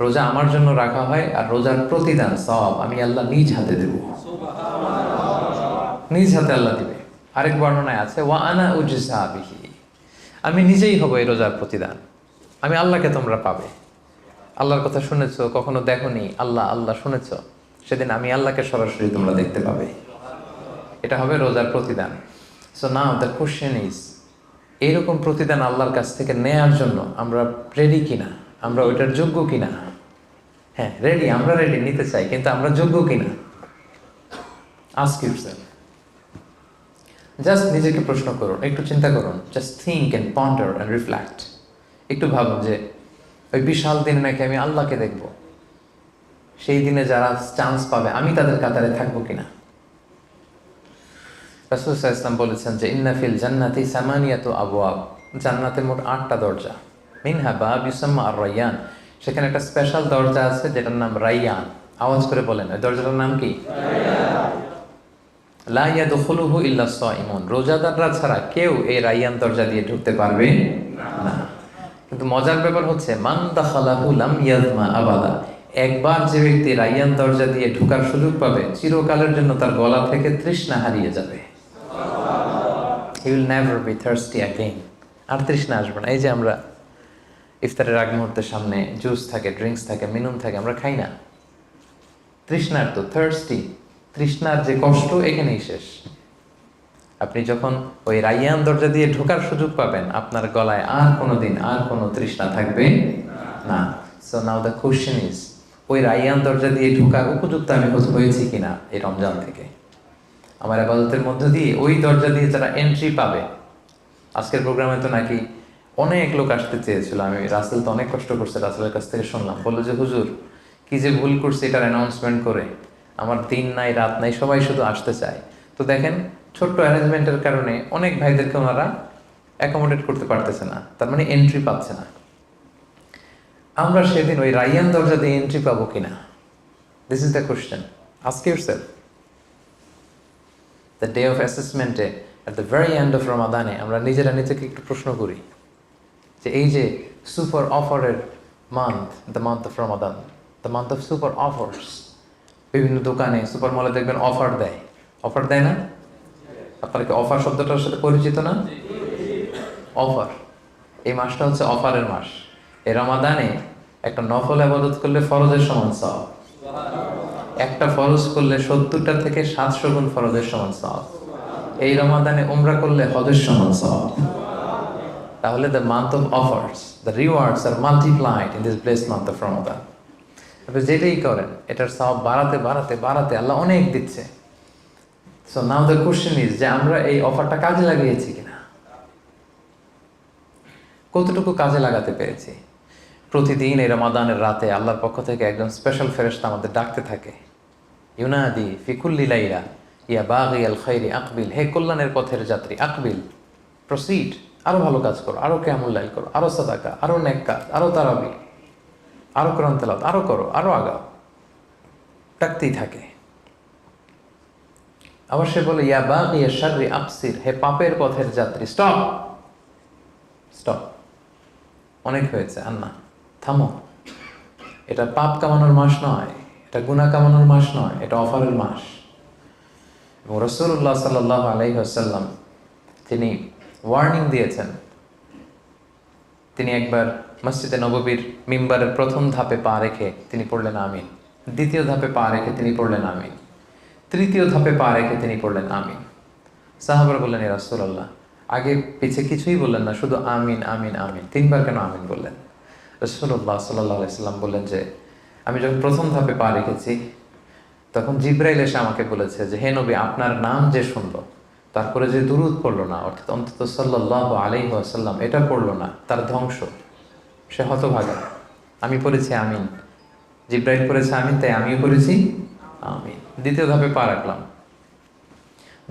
রোজা আমার জন্য রাখা হয় আর রোজার প্রতিদান সব আমি আল্লাহ নিজ হাতে দেব। নিজ হাতে আল্লাহ দিবে। আরেক বর্ণনায় আছে ওয়া আনা উজসাবিহি আমি নিজেই হব এই রোজার প্রতিদান। আমি আল্লাহকে তোমরা পাবে। আল্লাহর কথা শুনেছো কখনো দেখোনি? আল্লাহ আল্লাহ শুনেছো? সেদিন আমি আল্লাহকে সরাসরি তোমরা দেখতে পাবে। এটা হবে রোজার প্রতিদান। So now the question is এইরকম প্রতিদান আল্লাহর কাছ থেকে নেয়ার জন্য আমরা রেডি কিনা? আমরা ওইটার যোগ্য কিনা? হ্যাঁ রেডি আমরা রেডি নিতে চাই, কিন্তু আমরা যোগ্য কিনা? আস্ক জাস্ট নিজেকে প্রশ্ন করুন, একটু চিন্তা করুন just think and ponder and reflect একটু ভাবুন যে, ওই বিশাল দিনে নাকি আমি আল্লাহকে দেখব? সেই দিনে যারা চান্স পাবে, আমি তাদের কাতারে থাকব কিনা? রাসুল ইসলাম বলেছেন যে ইন্নাফিল জান্নাতি সামানিয়াত আবু আব জান্নাতের মোট আটটা দরজা। মিনহা বাব ইউসাম্মা আর রাইয়ান সেখানে একটা স্পেশাল দরজা আছে, যেটার নাম রাইয়ান আওয়াজ করে বলেন দরজাটার নাম কি? লাইয়া দখলুহু ইল্লা সাইমুন। রোজাদাররা ছাড়া কেউ এই রাইয়ান দরজা দিয়ে ঢুকতে পারবে না। কিন্তু মজার ব্যাপার হচ্ছে, মান দাখালাহু লাম ইয়াজমা আবাদা। একবার যে ব্যক্তি রাইয়ান দরজা দিয়ে ঢোকার সুযোগ পাবে, চিরকালের জন্য তার গলা থেকে তৃষ্ণা হারিয়ে যাবে। He will never be thirsty again আর তৃষ্ণা আসবে না। এই যে আমরা ইফতারের আগ মুহূর্তের সামনে জুস থাকে ড্রিঙ্কস থাকে মিনুন থাকে, আমরা খাই না। তৃষ্ণার তো থার্সটি তৃষ্ণার যে কষ্ট, এখানেই শেষ। আপনি যখন ওই রাইয়ান দরজা দিয়ে ঢোকার সুযোগ পাবেন, আপনার গলায় আর কোনো দিন আর কোনো তৃষ্ণা থাকবে না। So now the question is ওই রাইয়ান দরজা দিয়ে ঢোকার উপযুক্ত আমি হয়েছি কিনা এই রমজান থেকে? আমার আবাদতের মধ্য দিয়ে ওই দরজা দিয়ে যারা এন্ট্রি পাবে, আজকের প্রোগ্রামে তো নাকি অনেক লোক আসতে চেয়েছিল। আমি রাসেল তো অনেক কষ্ট করছে, রাসেলের কাছ থেকে শুনলাম। বলল যে, হুজুর, কি যে ভুল করছে এটার অ্যানাউন্সমেন্ট করে। আমার দিন নাই, রাত নাই, সবাই শুধু আসতে চায়। তো দেখেন, ছোট্ট অ্যারেঞ্জমেন্টের কারণে অনেক ভাইদেরকে ওনারা অ্যাকোমোডেট করতে পারতেছে না। তার মানে এন্ট্রি পাচ্ছে না। আমরা সেদিন ওই রাইয়ান দরজা দিয়ে এন্ট্রি পাবো কিনা? This is the question ask your the day of অ্যাসেসমেন্টে at the very end of রমাদানে আমরা নিজেরা নিজেকে একটু প্রশ্ন করি। যে এই যে সুপার অফারের month the month of Ramadan the month of super offers বিভিন্ন দোকানে সুপার মলে দেখবেন অফার দেয়। অফার দেয় না? আপনারা কি অফার শব্দটার সাথে পরিচিত না? অফার এই মাসটা হচ্ছে অফারের মাস। এই রমাদানে একটা নফল আবাদত করলে ফরজের সমান সব একটা ফরজ করলে সত্তরটা থেকে সাতশো গুণ ফরজের সমান সব এই রমাদানে উমরা করলে হজের সমান সব তাহলে the month of offers the rewards are multiplied in this bless month of Ramadan আপনি যেটাই করেন, এটার সব বাড়াতে বাড়াতে বাড়াতে আল্লাহ অনেক দিচ্ছে। So now the question is যে আমরা এই অফারটা কাজে লাগিয়েছি কিনা? কতটুকু কাজে লাগাতে পেরেছি? প্রতিদিন এই রমাদানের রাতে আল্লাহর পক্ষ থেকে একজন স্পেশাল ফেরেস্তা আমাদের ডাকতে থাকে। ইউনাদি ফিকুল্লি লাইলা, ইয়া বাগি ইয়াল খৈরি আকবিল, হে কল্যাণের পথের যাত্রী আকবিল প্রসিড আরও ভালো কাজ করো, আরও কেমুল্লাইল করো, আরও সাদাকা, আরও নেক কাজ আরও তারাবি, আরও তেলাওয়াত, আরও করো, আরও আগাও। ডাকতেই থাকে। আবার সে বলে, ইয়া বাগ ইয়া শাররি আপসির হে পাপের পথের যাত্রী, স্টপ! স্টপ। অনেক হয়েছে আর না থামো। এটা পাপ কামানোর মাস নয়, এটা গুণা কামানোর মাস নয়, এটা অফারের মাস। এবং রসুল্লাহ সাল্লাহ আলাইসাল্লাম তিনি ওয়ার্নিং দিয়েছেন। তিনি একবার মসজিদে নববীর মিম্বারের প্রথম ধাপে পা রেখে তিনি পড়লেন আমিন। দ্বিতীয় ধাপে পা রেখে তিনি পড়লেন আমিন। তৃতীয় ধাপে পা রেখে তিনি পড়লেন আমিন। সাহাবার বললেন, এ রাসুল্লাহ আগে পিছে কিছুই বললেন না, শুধু আমিন আমিন আমিন। তিনবার কেন আমিন বললেন? রসুল্লাহ সাল্লাহ সাল্লাম বললেন যে, আমি যখন প্রথম ধাপে পা রেখেছি, তখন জিব্রাইল এসে আমাকে বলেছে যে, হে নবী, আপনার নাম যে শুনলো তারপরে যে দুরুদ পড়ল না, অর্থাৎ অন্তত সাল্লাহ আলি আসাল্লাম এটা পড়ল না, তার ধ্বংস। সে হতভাগা। আমি পড়েছি আমিন। জিব্রাইল পড়েছে আমিন, তাই আমিও পড়েছি আমিন। দ্বিতীয় ধাপে পা রাখলাম।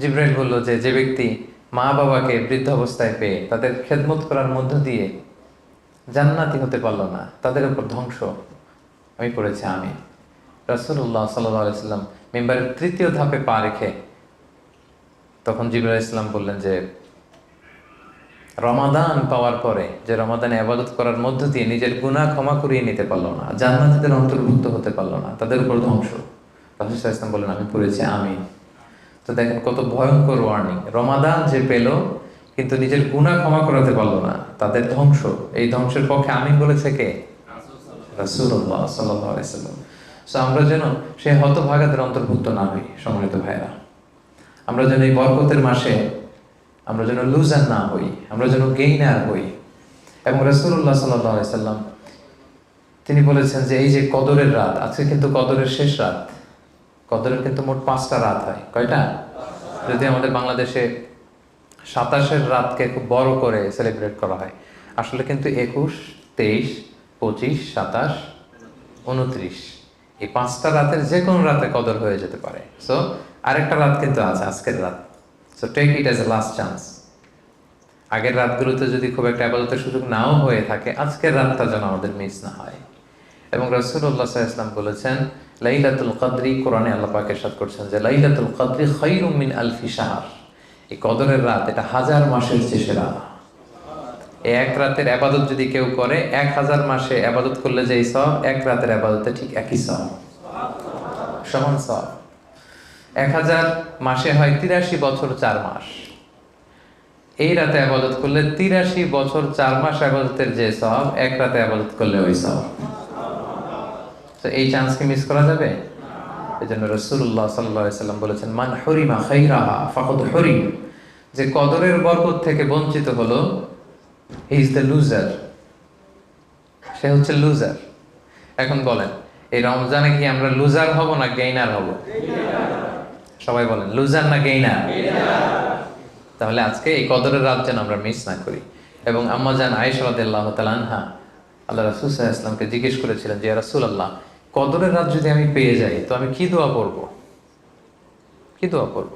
জিব্রাইল বলল যে যে ব্যক্তি মা বাবাকে বৃদ্ধ অবস্থায় পেয়ে তাদের খেদমত করার মধ্য দিয়ে জান্নাতি হতে পারল না, তাদের উপর ধ্বংস। আমি পড়েছি আমি রাসুল্লাহ সাল্লাহ সাল্লাম মেম্বারের তৃতীয় ধাপে পা রেখে তখন জিবুল ইসলাম বললেন যে, রমাদান পাওয়ার পরে যে রমাদানে আবাদত করার মধ্য দিয়ে নিজের গুনাহ ক্ষমা করিয়ে নিতে পারল না, জান্নাতীদের অন্তর্ভুক্ত হতে পারল না, তাদের উপর ধ্বংস। রাসূল ওয়াসাল্লাম বলেন আমি পড়েছি, আমিন। তো দেখেন কত ভয়ঙ্কর ওয়ার্নিং রমাদান যে পেল, কিন্তু নিজের গুনাহ ক্ষমা করাতে পারল না, তাদের ধ্বংস। এই ধ্বংসের পক্ষে আমি বলেছে কে? আলাইহি সাল্লাম সো আমরা যেন সেই হতভাগাদের অন্তর্ভুক্ত না হই, সম্মানিত ভাইরা আমরা যেন এই বরকতের মাসে আমরা যেন লুজার না হই, আমরা যেন গেইনার হই। এবং রাসূলুল্লাহ সাল্লাল্লাহু সাল্লাম তিনি বলেছেন যে এই যে কদরের রাত, আজকে কিন্তু কদরের শেষ রাত। কদরের কিন্তু মোট পাঁচটা রাত হয়। কয়টা? যদি আমাদের বাংলাদেশে সাতাশের রাতকে খুব বড় করে সেলিব্রেট করা হয়, আসলে কিন্তু একুশ, তেইশ, পঁচিশ, সাতাশ, উনত্রিশ, এই পাঁচটা রাতের যে কোনো রাতে কদর হয়ে যেতে পারে। সো আরেকটা রাত কিন্তু আছে, আজকের রাত। So take it as a last chance আগের রাতগুলোতে যদি খুব একটা আবাদতের সুযোগ নাও হয়ে থাকে, আজকের রাতটা যেন আমাদের মিস না হয়। এবং রসুল্লাহ ইসলাম বলেছেন, লাইলাতুল কদরি, কোরআনে আল্লাহ পাকের সাথ করছেন যে, লাইলাতুল কদরি খৈরুম মিন আলফি শাহর। এই কদরের রাত, এটা হাজার মাসের চেয়ে সেরা এক রাতের আবাদত যদি কেউ করে, এক হাজার মাসে আবাদত করলে যেই সব, এক রাতের আবাদতে ঠিক একই সব। সমান সব। এক হাজার মাসে হয় তিরাশি বছর চার মাস। এই রাতে আবাদত করলে তিরাশি বছর চার মাস আবাদতের যে সব এক রাতে আবাদত করলে ওই সব তো এই চান্সকে মিস করা যাবে? এই জন্য রসুল্লাহ সাল্লাহ সাল্লাম বলেছেন, মান হরিমা খৈরাহা ফকত হরিম। যে কদরের বরকত থেকে বঞ্চিত হলো হি ইজ দ্য লুজার সে হচ্ছে লুজার এখন বলেন, এই রমজানে কি আমরা লুজার হব না গেইনার হব? সবাই বলেন, লুজার না গেইনার তাহলে আজকে এই কদরের রাত যেন আমরা মিস না করি। এবং আম্মা জান আয়েশাল্লাহ তালানহা আল্লাহ রাসুল ইসলামকে জিজ্ঞেস করেছিলেন যে রাসুল আল্লাহ কদরের রাত যদি আমি পেয়ে যাই, তো আমি কি দোয়া পড়ব? কি দোয়া পড়ব?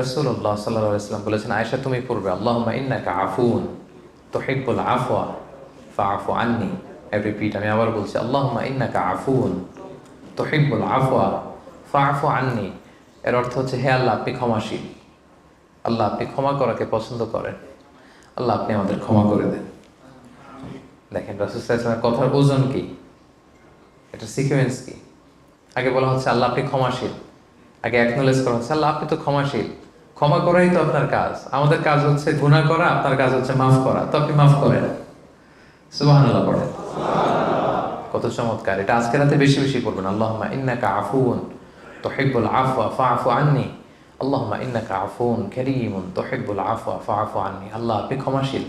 রসুল্লাহ সাল্লাহ ইসলাম বলেছেন, আয়েশা, তুমি পড়বে আল্লাহ ইন্নাকা আফুন তোহিব্বুল আফওয়া ফা আফু আননি রিপিট আমি আবার বলছি আল্লাহ ইন্নাকা আফুন তোহিব্বুল আফওয়া ফা আফু আননি। এর অর্থ হচ্ছে, হে আল্লাহ, আপনি ক্ষমাশীল। আল্লাহ, আপনি ক্ষমা করাকে পছন্দ করেন। আল্লাহ, আপনি আমাদের ক্ষমা করে দেন। দেখেন রাসুসাল্লামের কথার ওজন কি? এটা সিকুয়েন্স কি? আগে বলা হচ্ছে, আল্লাহ, আপনি ক্ষমাশীল। আগে অ্যাকনোলেজ করা হচ্ছে, আল্লাহ, আপনি তো ক্ষমাশীল। ক্ষমা করাই তো আপনার কাজ। আমাদের কাজ হচ্ছে গুণা করা, আপনার কাজ হচ্ছে মাফ করা। তো আপনি মাফ করেন। পড়েন। কত চমৎকার। এটা আজকে রাতে বেশি বেশি করবেন আল্লাহ ইন্নাকা আফুন ফা আফু আননি। আল্লাহ ইন্নাকা আফুন করিমুন। ফা আফু আননি। আল্লাহ আপনি ক্ষমাশীল।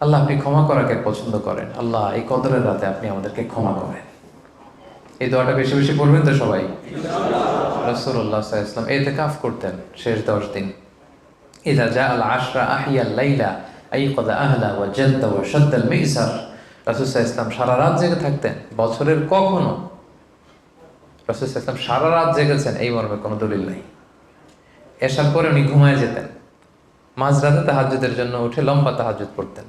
আল্লাহ আপনি ক্ষমা করাকে পছন্দ করেন। আল্লাহ এই কদরের রাতে আপনি আমাদেরকে ক্ষমা করেন। এই দোয়াটা বেশি বেশি পড়বেন তো সবাই? রসুল্লাহ ইসলাম এতে কাফ করতেন শেষ দশ দিন। ইদা জা আশরা আহিয়া লাইলা আই কদা আহলা ওয়া জাদ্দা ওয়া শাদ্দাল মিসার রাসুল ইসলাম সারা রাত জেগে থাকতেন। বছরের কখনো রাসুল ইসলাম সারা রাত জেগেছেন, এই মর্মে কোনো দলিল নাই। এসার পরে উনি ঘুমায় যেতেন। মাঝরাতে তাহাজুদের জন্য উঠে লম্বা তাহাজুদ পড়তেন।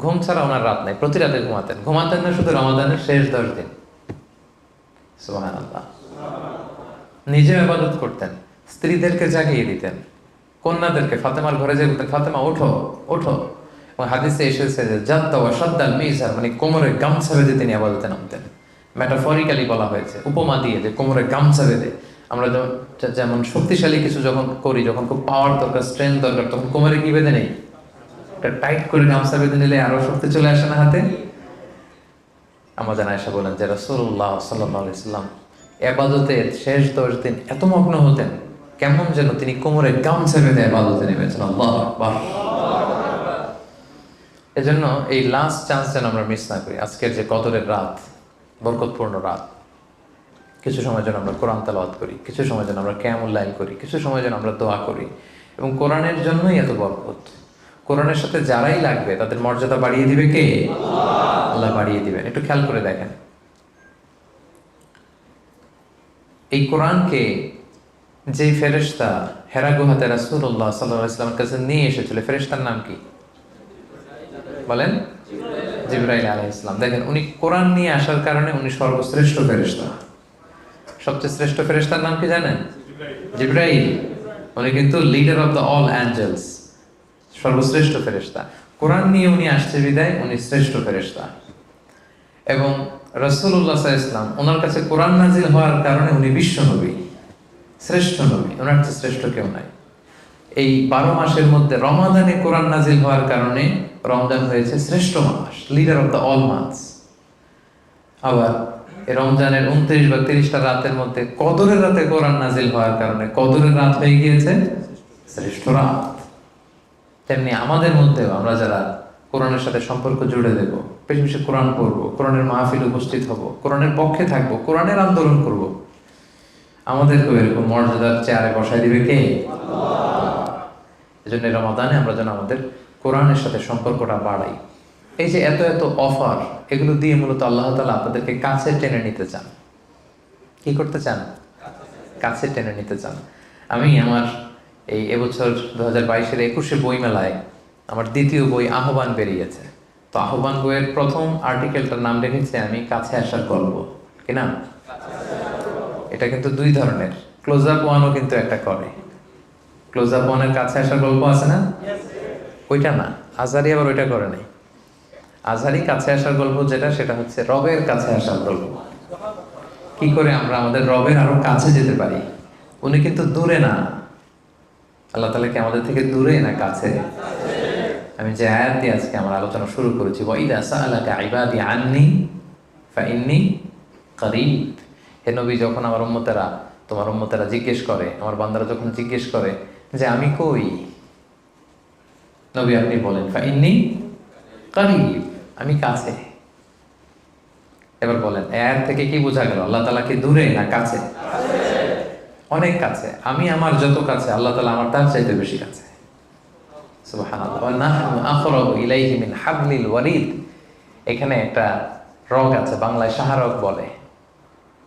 ঘুম ছাড়া ওনার রাত নাই, প্রতি রাতে ঘুমাতেন। ঘুমাতেন না শুধু রমাদানের শেষ দশ দিন। নিজে আবাদত করতেন, স্ত্রীদেরকে জাগিয়ে দিতেন, কন্যাদেরকে ফাতেমার ঘরে যে বলতেন, ফাতেমা, ওঠো ওঠো। এবং হাদিসে এসেছে যে, জাত্তা ও সদ্দাল মিজার মানে কোমরে গামছা বেঁধে তিনি আবাদতে নামতেন। ম্যাটাফরিক্যালি বলা হয়েছে, উপমা দিয়ে যে, কোমরে গামছা বেঁধে। আমরা যেমন- শক্তিশালী কিছু যখন করি, যখন খুব পাওয়ার দরকার স্ট্রেংথ দরকার, তখন কোমরে কি বেঁধে নেই? টাইট করে গামছা বেঁধে নিলে আরও শক্তি চলে আসে না হাতে? আমাদের আয়সা বলেন যে রসুল্লাহ সাল্লাম এবাদতে শেষ দশ দিন এত মগ্ন হতেন, কেমন যেন তিনি কোমরে গামছা বেঁধে এবাদতে নেমেছেন। আল্লাহ এজন্য এই লাস্ট চান্স যেন আমরা মিস না করি, আজকের যে কদরের রাত বরকতপূর্ণ রাত। কিছু সময় যেন আমরা কোরআন তালাওয়াত করি, কিছু সময় যেন আমরা ক্যামুল্লাইল করি, কিছু সময় যেন আমরা দোয়া করি এবং কোরআনের জন্যই এত বরকত। কোরআনের সাথে যারাই লাগবে তাদের মর্যাদা বাড়িয়ে দিবে কে? আল্লাহ বাড়িয়ে দিবেন। একটু খেয়াল করে দেখেন। এই কোরআনকে যে ফেরেশতা হেরা গুহাতে রাসূলুল্লাহ সাল্লাল্লাহু আলাইহি ওয়াসাল্লামের কাছে নিয়ে এসেছিল, ফেরেশতার নাম কি? বলেন। জিব্রাইল আলাইহিস সালাম। দেখেন, উনি কোরআন নিয়ে আসার কারণে উনি সর্বশ্রেষ্ঠ ফেরেশতা। সবচেয়ে শ্রেষ্ঠ ফেরেশতার নাম কি জানেন? জিব্রাইল। উনি কিন্তু leader of the all angels সর্বশ্রেষ্ঠ ফেরেশতা। কোরআন নিয়ে উনি আসছে বিদায়, উনি শ্রেষ্ঠ ফেরেশতা। এবং রসুল্লাহ ইসলাম ওনার কাছে কোরআন নাজিল হওয়ার কারণে উনি বিশ্ব নবী, শ্রেষ্ঠ নবী। ওনার চেয়ে শ্রেষ্ঠ কেউ নাই। এই বারো মাসের মধ্যে রমাদানে কোরআন নাজিল হওয়ার কারণে রমজান হয়েছে শ্রেষ্ঠ মাস leader of the all months আবার রমজানের উনত্রিশ বা তিরিশটা রাতের মধ্যে কদরের রাতে কোরআন নাজিল হওয়ার কারণে কদরের রাত হয়ে গিয়েছে শ্রেষ্ঠ রাত। তেমনি আমাদের মধ্যেও আমরা যারা কোরআনের সাথে সম্পর্ক জুড়ে দেব, বেশি বেশি কোরআন পড়ব, কোরআনের মাহফিল উপস্থিত হব, কোরআনের পক্ষে থাকব, কোরআনের আন্দোলন করব, আমাদেরকেও এরকম মর্যাদার চেয়ারে বসাই দিবে কে? এই জন্য রমাদানে আমরা যেন আমাদের কোরআনের সাথে সম্পর্কটা বাড়াই। এই যে এত এত অফার, এগুলো দিয়ে মূলত আল্লাহ তালা আপনাদেরকে কাছে টেনে নিতে চান। কি করতে চান? কাছে টেনে নিতে চান। আমি আমার এই এবছর দু হাজার বাইশের একুশে বই মেলায় আমার দ্বিতীয় বই আহ্বান বেরিয়েছে। তো আহ্বান বইয়ের প্রথম আর্টিকেলটার নাম রেখেছি আমি, কাছে আসার গল্প। কি না এটা কিন্তু দুই ধরনের। ক্লোজ আপ ওয়ানও কিন্তু একটা করে। ক্লোজ আপ ওয়ানের কাছে আসার গল্প আছে না? ওইটা না আজারি আবার ওইটা করে নাই। আজহারি কাছে আসার গল্প যেটা সেটা হচ্ছে রবের কাছে আসার গল্প। কি করে আমরা আমাদের রবের আরও কাছে যেতে পারি? উনি কিন্তু দূরে না। আল্লাহ তালা কি আমাদের থেকে দূরে না কাছে? আমি যে আয়াত দিয়ে আজকে আমার আলোচনা শুরু করেছি ওয়াইদা সাআলাকা ইবাদি আন্নি ফাইন্নি করিব। হে নবী যখন আমার উম্মতেরা তোমার উম্মতেরা জিজ্ঞেস করে আমার বান্দারা যখন জিজ্ঞেস করে যে আমি কই? নবী আপনি বলেন, ফাইন্নি করিব, আমি কাছে। এবার বলেন, এর থেকে কি বোঝা গেল? আল্লাহ তালা কি দূরে না কাছে? অনেক কাছে। আমি আমার যত কাছে, আল্লাহ তালা আমার তার চাইতে বেশি কাছে। এখানে একটা রগ আছে, বাংলায় সাহারক বলে।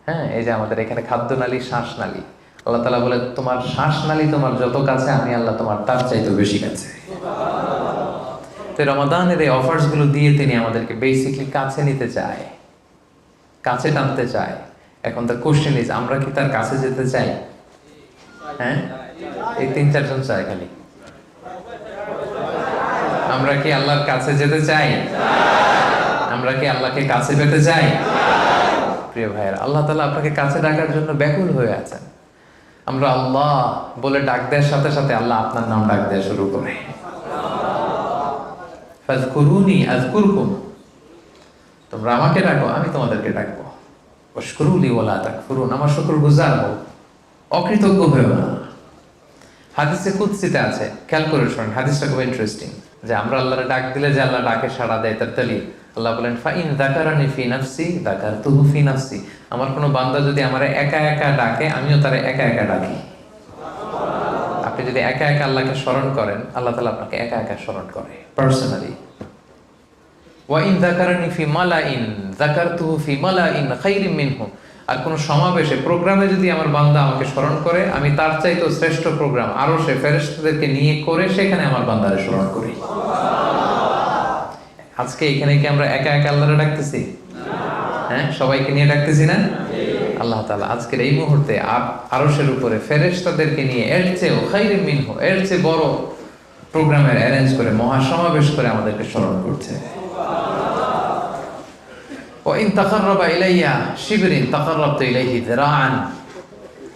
হ্যাঁ এই যে আমাদের এখানে খাদ্যনালী, শ্বাসনালী। আল্লাহ তালা বলে, তোমার শ্বাসনালী তোমার যত কাছে, আমি আল্লাহ তোমার তার চাইতে বেশি কাছে। তো রমাদানের এই অফার্সগুলো দিয়ে তিনি আমাদেরকে বেসিকলি কাছে নিতে চায়, কাছে টানতে চায়। এখন তার কোশ্চেন ইজ আমরা কি তার কাছে যেতে চাই? হ্যাঁ? এই তিন, চারজন চায় খালি। আমরা কি আল্লাহর কাছে যেতে চাই? আমরা কি আল্লাহকে কাছে পেতে চাই? প্রিয় ভাইয়ের, আল্লাহ তালা আপনাকে কাছে ডাকার জন্য ব্যাকুল হয়ে আছেন। আমরা আল্লাহ বলে ডাক দেওয়ার সাথে সাথে আল্লাহ আপনার নাম ডাক দেওয়া শুরু করে। ফাজকুরুনি আজকুরকুম। তোমরা আমাকে ডাকো, আমি তোমাদেরকে ডাকবো। অশকুরুলি ওলা তাকফুরুন, আমার শুকর গুজার হও। অকৃতজ্ঞ হয়েও না। হাদিসে কুৎসিতে আছে খেয়াল করে শোনেন হাদিসটা খুব ইন্টারেস্টিং যে আমরা আল্লাহরে ডাক দিলে যে আল্লাহ ডাকে সাড়া দেয়, তার তালি আল্লাহ বলেন, ফাইন দাকারানি ফি নাফসি দাকার তুহু ফি নাফসি। আমার কোনো বান্দা যদি আমার একা একা ডাকে, আমিও তারে একা একা ডাকি। আপনি যদি একা একা আল্লাহকে স্মরণ করেন, আল্লাহ তালা আপনাকে একা একা স্মরণ করে পার্সোনালি ওয়াইন জাকারানি ফি মালাইন জাকারতুহু ফি মালাইন খাইরিম মিনহু। আর কোন সমাবেশে, প্রোগ্রামে যদি আমার বান্দা আমাকে স্মরণ করে, আমি তার চাইতেও শ্রেষ্ঠ প্রোগ্রাম আরও সে ফেরেশতাদেরকে নিয়ে করে, সেখানে আমার বান্দারে স্মরণ করি। আজকে এখানে কি আমরা একা একা আল্লাহরে ডাকতেছি? হ্যাঁ সবাইকে নিয়ে ডাকতেছি না? আল্লাহ তালা আজকের এই মুহূর্তে আরশের উপরে ফেরেশতাদেরকে নিয়ে এর চেয়েও খাইরিম মিনহু, এর চেয়ে বড় প্রোগ্রামের অ্যারেঞ্জ করে, মহাসমাবেশ করে আমাদেরকে স্মরণ করছে। ওয়াইন তাকাররাবা ইলাইয়া শিবরিন, তাকাররাবতু ইলাইহি যিরাআন।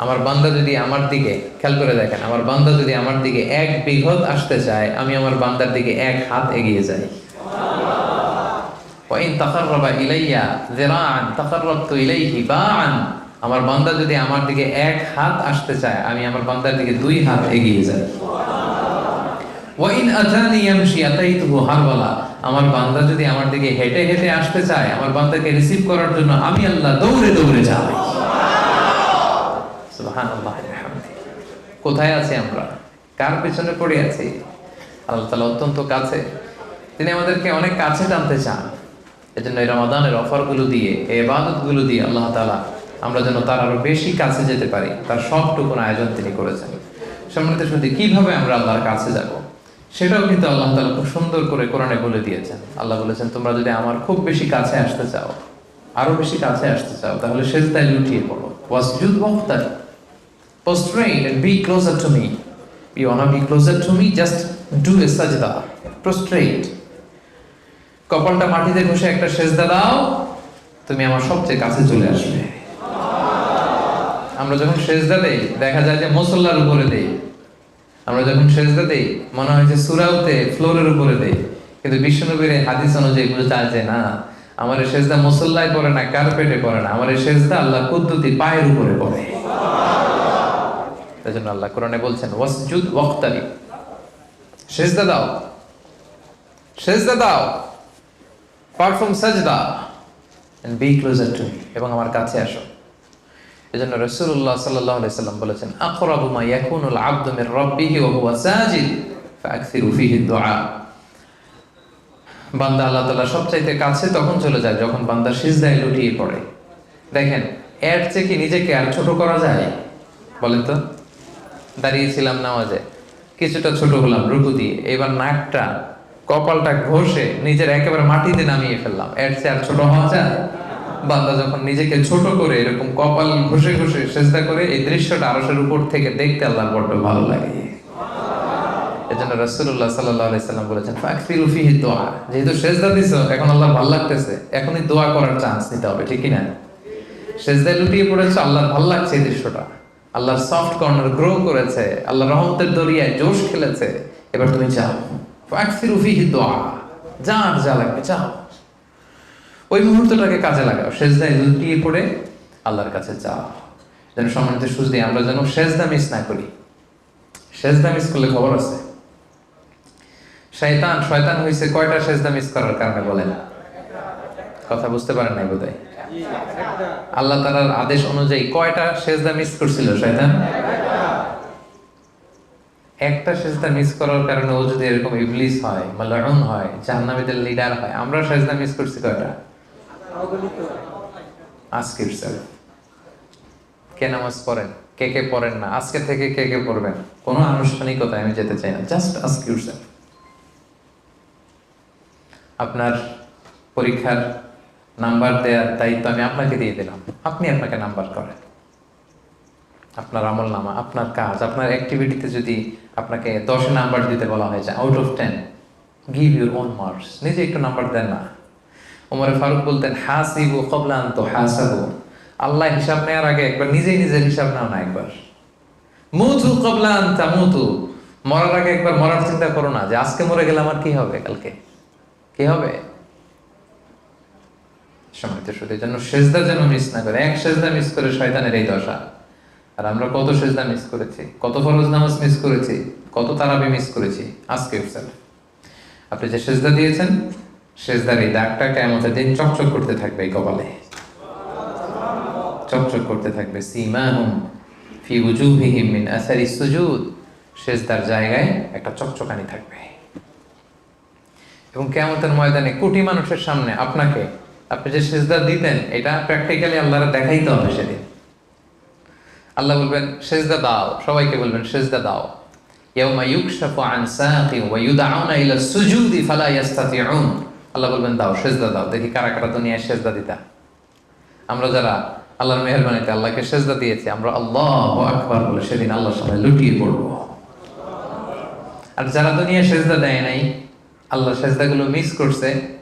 আমার বান্দা যদি আমার দিকে, খেয়াল করে দেখেন, আমার বান্দা যদি আমার দিকে এক বিঘত আসতে চায়, আমি আমার বান্দার দিকে এক হাত এগিয়ে যাই। ওয়াইন তাকাররাবা ইলাইয়া যিরাআন, তাকাররাবতু ইলাইহি বাআন। আমার বান্দা যদি আমার দিকে এক হাত আসতে চায়, আমি আমার বান্দার দিকে দুই হাত এগিয়ে যাই। ওয়াইন আতানি ইয়ামশি আতাইতুহু হারওয়ালা আমার বান্দা যদি আমার দিকে হেঁটে হেঁটে আসতে চায়, আমার বান্দাকে রিসিভ করার জন্য আমি আল্লাহ দৌড়ে দৌড়ে যাই। সুবহানাল্লাহ কোথায় আছি আমরা? কার পেছনে পড়ে আছি? আল্লাহ তাআলা অত্যন্ত কাছে। তিনি আমাদেরকে অনেক কাছে টানতে চান। এজন্য এই রমাদানের অফারগুলো দিয়ে, এই ইবাদতগুলো দিয়ে আল্লাহ তাআলা আমরা যেন তার আরও বেশি কাছে যেতে পারি, তার সবটুকুন আয়োজন তিনি করেছেন। সম্মানিত শুধু কীভাবে আমরা আল্লাহর কাছে যাব? সেটাও কিন্তু আল্লাহ তালা খুব সুন্দর করে কোরআনে বলে দিয়েছেন। আল্লাহ বলেছেন, তোমরা যদি আমার খুব বেশি কাছে আসতে চাও, আরও বেশি কাছে আসতে চাও, তাহলে সেজদায় লুটিয়ে পড়ো। ওয়াসজুদ ওয়াক্তার prostrate and be closer to me you wanna be closer to me just এ সাজদা প্রস্ট্রেট কপালটা মাটিতে ঘষে একটা সেজদা দাও, তুমি আমার সবচেয়ে কাছে চলে আসবে। আমরা যখন সেজদা দেই, দেখা যায় যে মুসল্লার উপরে দেই। আমরা যখন সেজদা দেই, মনে হয় যে সুরাউতে ফ্লোরের উপরে দেই। কিন্তু বিষ্ণুনবীর হাদিস অনুযায়ী বোঝা যায় না, আমার সেজদা মুসল্লায় পড়ে না, কার্পেটে পড়ে না। আমার সেজদা আল্লাহ কুদ্দুতি পায়ের উপরে পড়ে। এই জন্য আল্লাহ কোরআনে বলছেন, ওয়াসজুদ ওয়াক্তারি সেজদা দাও। সেজদা দাও। পারফর্ম সাজদা এন্ড বি ক্লোজার টু এবং আমার কাছে আসো। এজন্য রাসূলুল্লাহ সাল্লাল্লাহু আলাইহি সাল্লাম বলেছেন, আকরাবু মা ইয়াকুনুল আবদু মির রাব্বিহি ওয়া হুয়া সাজিদ ফাআকসিরু ফীহি দুআ। বান্দা আল্লাহ তাআলা সবচাইতে কাছে তখন চলে যায় যখন বান্দা সিজদায় লুটিয়ে পড়ে। দেখেন, এর চেয়ে কি নিজেকে আর ছোট করা যায়? বলেন তো। দাঁড়িয়েছিলাম নামাজে, কিছুটা ছোট হলাম, রুকু দিয়ে, এবার নাকটা কপালটা ঘষে নিজের একেবারে মাটিতে নামিয়ে ফেললাম। এর চেয়ে আর ছোট হওয়া যায় বান্দা যখন নিজেকে ছোট করে এরকম কপাল ঘষে ঘষে চেষ্টা করে, এই দৃশ্যটা আরসের উপর থেকে দেখতে আল্লাহ বড্ড ভালো লাগে। এজন্য রাসূলুল্লাহ সাল্লাল্লাহু আলাইহি সাল্লাম বলেছেন ফিহি দোয়া। যেহেতু সেজদা দিছো, এখন আল্লাহ ভালো লাগতেছে। এখনই দোয়া করার চান্স নিতে হবে, ঠিক না সেজদায় লুটিয়ে পড়েছে, আল্লাহর ভালো লাগছে এই দৃশ্যটা। আল্লাহর সফট কর্নার গ্রো করেছে আল্লাহ রহমতের দরিয়ায় জোশ খেলেছে। এবার তুমি যাও। ফাকফিরু ফিহি দোয়া। যাও ওই মুহূর্তটাকে কাজে লাগাও। সেজদায় লুটিয়ে পড়ে আল্লাহর কাছে যেন সম্মানিত সুযোগ আমরা যেন সেজদা মিস না করি। সেজদা মিস করলে খবর আছে? শয়তান শয়তান হয়েছে কয়টা সেজদা মিস করার কারণে বলেন কথা বুঝতে পারেন নাই বোধহয়? আল্লাহ তালার আদেশ অনুযায়ী কয়টা সেজদা মিস করছিল শয়তান? একটা সেজদা মিস করার কারণে ও যদি এরকম ইবলিস হয় বা লড়ন হয়, জাহান্নামীদের লিডার হয়, আমরা সেজদা মিস করছি কয়টা? আজকে কে নামাজ পড়েন? কে কে পড়েন না? আজকে থেকে কে কে পড়বেন? কোনো আনুষ্ঠানিকতায় আমি যেতে চাই না। জাস্ট আস্ক ইউরসেলফ আপনার পরীক্ষার নাম্বার দেওয়ার দায়িত্ব আমি আপনাকে দিয়ে দিলাম। আপনি আপনাকে নাম্বার করেন। আপনার আমল নামা আপনার কাজ, আপনার অ্যাক্টিভিটিতে যদি আপনাকে দশ নাম্বার দিতে বলা হয়েছে out of ten give your own marks নিজে একটু নাম্বার দেন না। ওমরে ফারুক বলতেন, হাসিবু কবলান তো হাসাবু আল্লাহ হিসাব নেওয়ার আগে একবার, নিজেই নিজের হিসাব নাও না একবার। মুতু কবলান তামুতু। মরার আগে একবার মরার চিন্তা করো না যে, আজকে মরে গেলে আমার কি হবে কালকে? কি হবে? সময় তো শুধু যেন সেজদা যেন মিস না করে, এক সেজদা মিস করে শয়তানের এই দশা। আর আমরা কত সেজদা মিস করেছি, কত ফরজ নামাজ মিস করেছি, কত তারাবি মিস করেছি, আজকে। আপনি যে সেজদা দিয়েছেন, সেজদার এই দাগটা কেমতের দিন চকচক করতে থাকবে এই কপালে। চকচক করতে থাকবে। সীমাহুম ফি উজুহিহিম মিন আসারি সুজুদ। সেজদার জায়গায় একটা চকচকানি থাকবে। এবং কেমতের ময়দানে কোটি মানুষের সামনে আপনাকে, আপনি যে সেজদা দিতেন, এটা প্র্যাকটিক্যালি আল্লাহর দেখাইতে হবে সেদিন। আল্লাহ বলবেন, সেজদা দাও। সবাইকে বলবেন, সেজদা দাও। আল্লাহ বলবেন, দাও, সেজদা দাও। দেখি কারা কারা দুনিয়ায় সেজদা দিতা। আমরা যারা আল্লাহর মেহেরবানিতে আল্লাহকে সেজদা দিয়েছি, আমরা আল্লাহু আকবার বলে সেদিন আল্লাহর সামনে লুটিয়ে পড়ব। আর যারা দুনিয়া সেজদা দেয় নাই, আল্লাহ সেজদাগুলো মিস করছে।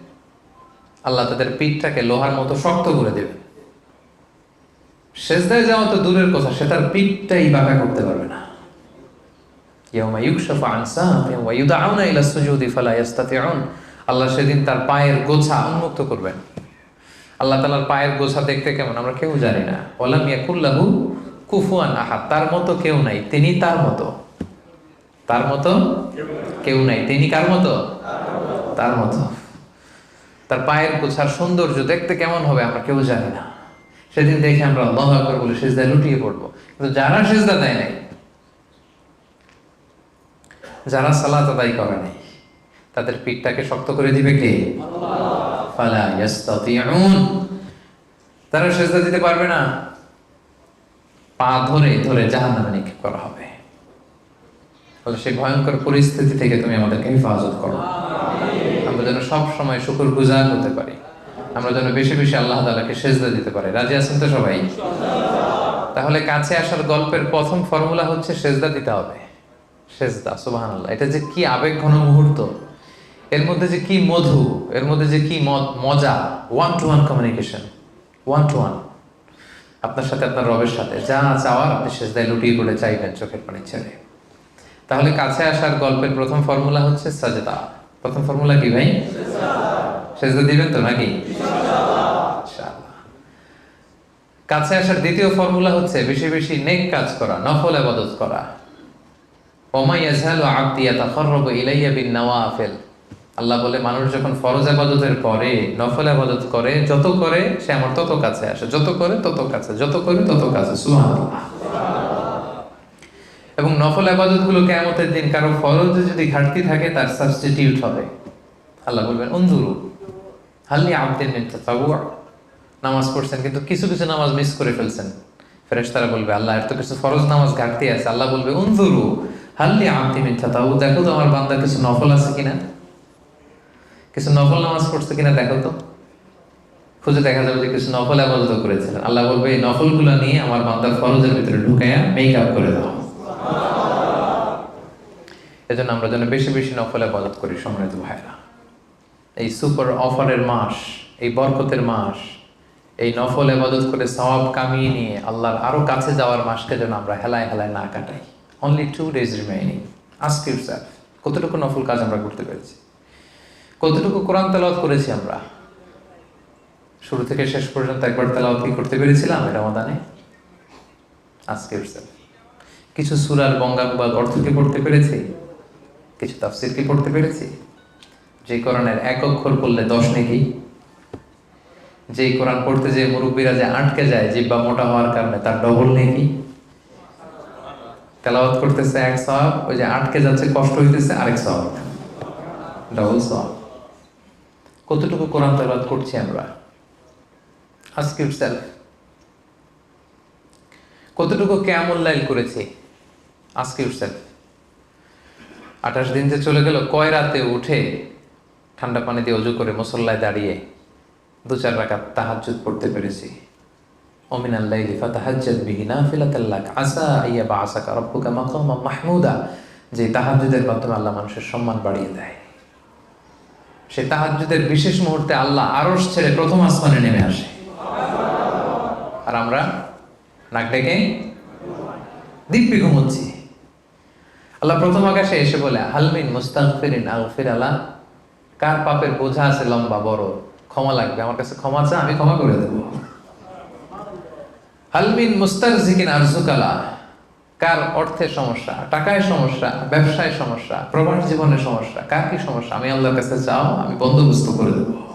আল্লাহ তাদের পিঠটাকে লোহার মতো শক্ত করে দেবে। সেজদায় যাওয়া তো দূরের কথা, সে তার পিঠটাই বাঁকা করতে পারবে না। আল্লাহ সেদিন তার পায়ের গোছা উন্মুক্ত করবেন। আল্লাহ তাআলার পায়ের গোছা দেখতে কেমন, আমরা কেউ জানি না। ওয়ালাম ইয়াকুল্লাহু কুফুয়ান আহাদ, তার মতো কেউ নাই। তিনি তার মতো। তার মতো কেউ নাই। তিনি কার মতো? তার মতো। তার পায়ের গোছার সৌন্দর্য দেখতে কেমন হবে আমরা কেউ জানি না। সেদিন দেখে আমরা আল্লাহ আকবর বলে, সেজদায় লুটিয়ে পড়ব। কিন্তু যারা সেজদা দেয় নাই, যারা সালাত আদায় করে নাই, তাদের পিঠটাকে শক্ত করে দিবে কে? তারা সেজদা দিতে পারবে না। পা ধরে ধরে জাহান্নামে নিক্ষেপ করা হবে। ফলে সেই ভয়ঙ্কর পরিস্থিতি থেকে তুমি আমাদেরকে হেফাজত করো। আমরা যেন সব সময় শুকুর গুজার হতে পারি। আমরা যেন বেশি বেশি আল্লাহ তালাকে সেজদা দিতে পারি। রাজি আছেন তো সবাই? তাহলে কাছে আসার গল্পের প্রথম ফর্মুলা হচ্ছে সেজদা দিতে হবে। সেজদা সুবাহান আল্লাহ এটা যে কি আবেগ ঘন মুহূর্ত। এর মধ্যে যে কি মধু, এর মধ্যে যে কি মজা one to one communication one to one আপনার সাথে আপনার রবের সাথে। যা চাওয়ার আপনি সেজদায় লুটিয়ে পড়ে চাইবেন চোখের পানি ছেড়ে। তাহলে কাছে আসার গল্পের প্রথম ফর্মুলা হচ্ছে সাজেদা। প্রথম ফর্মুলা কি ভাই? সেজদা দিবেন তো নাকি? কাছে আসার দ্বিতীয় ফর্মুলা হচ্ছে বেশি বেশি নেক কাজ করা, নফল আবাদত করা। আল্লাহ বলে, মানুষ যখন ফরজ আবাদতের পরে নফল আবাদত করে, যত করে সে আমার তত কাছে আসে। যত করে তত কাছে, যত করে তত কাছে। এবং নফল আবাদতগুলো কেমতের দিন কারও ফরজে যদি ঘাটতি থাকে, তার সাবস্টিটিউট হবে। আল্লাহ বলবেন অন্ধুরু হাল্লি আবদিন নামাজ পড়ছেন, কিন্তু কিছু কিছু নামাজ মিস করে ফেলছেন। ফেরেশতারা বলবে, আল্লাহ, এর তো কিছু ফরজ নামাজ ঘাটতি আছে। আল্লাহ বলবে, উনজুরু হাল্লি আবদি মিন তাতাওয়া দেখো তো আমার বান্দার কিছু নফল আছে কিনা। কিছু নফল নামাজ পড়ছে কিনা দেখো তো। খুঁজে দেখা যাবে যে কিছু নফল আবাদত করেছিলেন। আল্লাহ বলবে, এই নফলগুলো নিয়ে আমার বান্দার ফরজের ভিতরে ঢুকাইয়া মেক আপ করে দাও। এজন্য আমরা যেন বেশি বেশি নফল আবাদত করি, সম্মানিত ভাইরা এই সুপার অফারের মাস, এই বরকতের মাস, এই নফল আবাদত করে সওয়াব কামিয়ে নিয়ে আল্লাহর আরও কাছে যাওয়ার মাসকে যেন আমরা হেলায় হেলায় না কাটাই। Only two days remaining ask yourself কতটুকু নফল কাজ আমরা করতে পেরেছি? কতটুকু কোরআন তেলাওয়াত করেছি আমরা? শুরু থেকে শেষ পর্যন্ত একবার তেলাওয়াত কি করতে পেরেছিলাম রমাদানে? আজকে ইউরসেলফ কিছু সুরার বঙ্গানুবাদ অর্থ কি পড়তে পেরেছি? কিছু তাফসির কি পড়তে পেরেছি? যে কোরআনের এক অক্ষর পড়লে দশ নেকি। যে কোরআন পড়তে যে মুরব্বীরা যে আটকে যায়, জিব্বা মোটা হওয়ার কারণে তার ডবল নেকি। তেলাওয়াত করতেছে এক সব ওই যে আটকে যাচ্ছে, কষ্ট হইতেছে আরেক সব ডবল সব কতটুকু কোরআন তেলাওয়াত করছি আমরা? সেলফ কতটুকু কেমন লাইল করেছি? আজকে সেলফ আঠাশ দিন যে চলে গেল, কয় রাতে উঠে ঠান্ডা পানি দিয়ে অজু করে মুসল্লায় দাঁড়িয়ে দু চার রাকাত তাহাজ্জুদ পড়তে পেরেছি। অমিন আল্লাইলি ফাতাহাজ্জাদ বিহি নাফিলাতাল লাক আসা, আইয়া বা আসাকা রাব্বুকা মাকামা মাহমুদা। যে তাহাজ্জুদের মাধ্যমে আল্লাহ মানুষের সম্মান বাড়িয়ে দেয়। সে তাহাজ্জুদের বিশেষ মুহূর্তে আল্লাহ আরশ ছেড়ে প্রথম আসমানে নেমে আসে। আর আমরা নাক ডেকে দিব্যি ঘুমোচ্ছি। আল্লাহ প্রথম আকাশে এসে বলে হালমিন মুস্তাগফিরিন আগফির আলা কার পাপের বোঝা আছে লম্বা, বড়? ক্ষমা লাগবে, আমার কাছে ক্ষমা চা আমি ক্ষমা করে দেব। হালমিন মুস্তার জিকিন আরজুকালা কার অর্থে সমস্যা? টাকায় সমস্যা, ব্যবসায় সমস্যা, প্রবাস জীবনের সমস্যা, কার কি সমস্যা? আমি আল্লাহর কাছে চাও, আমি বন্দোবস্ত করে দেবো।